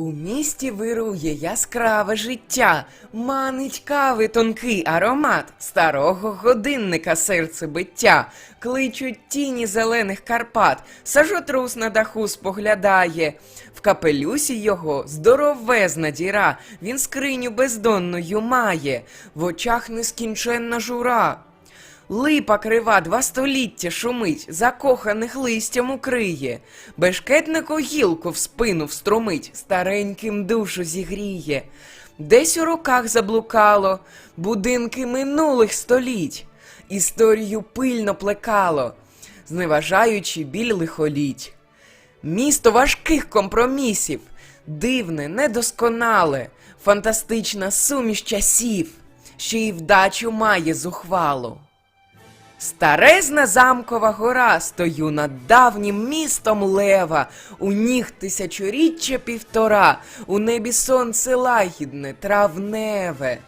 У місті вирує яскраве життя, манить кави тонкий аромат. Старого годинника серцебиття, кличуть тіні зелених Карпат, сажотрус на даху споглядає. В капелюсі його здоровезна діра, він скриню бездонною має, в очах нескінченна жура. Липа крива два століття шумить, закоханих листям укриє, бешкетнику гілку в спину встромить, стареньким душу зігріє. Десь у руках заблукало будинки минулих століть, історію пильно плекало, зневажаючи біль лихоліть. Місто важких компромісів, дивне, недосконале, фантастична суміш часів, що й вдачу має зухвалу. Старезна замкова гора, стою над давнім містом лева, у ніг тисячоріччя півтора, у небі сонце лагідне, травневе.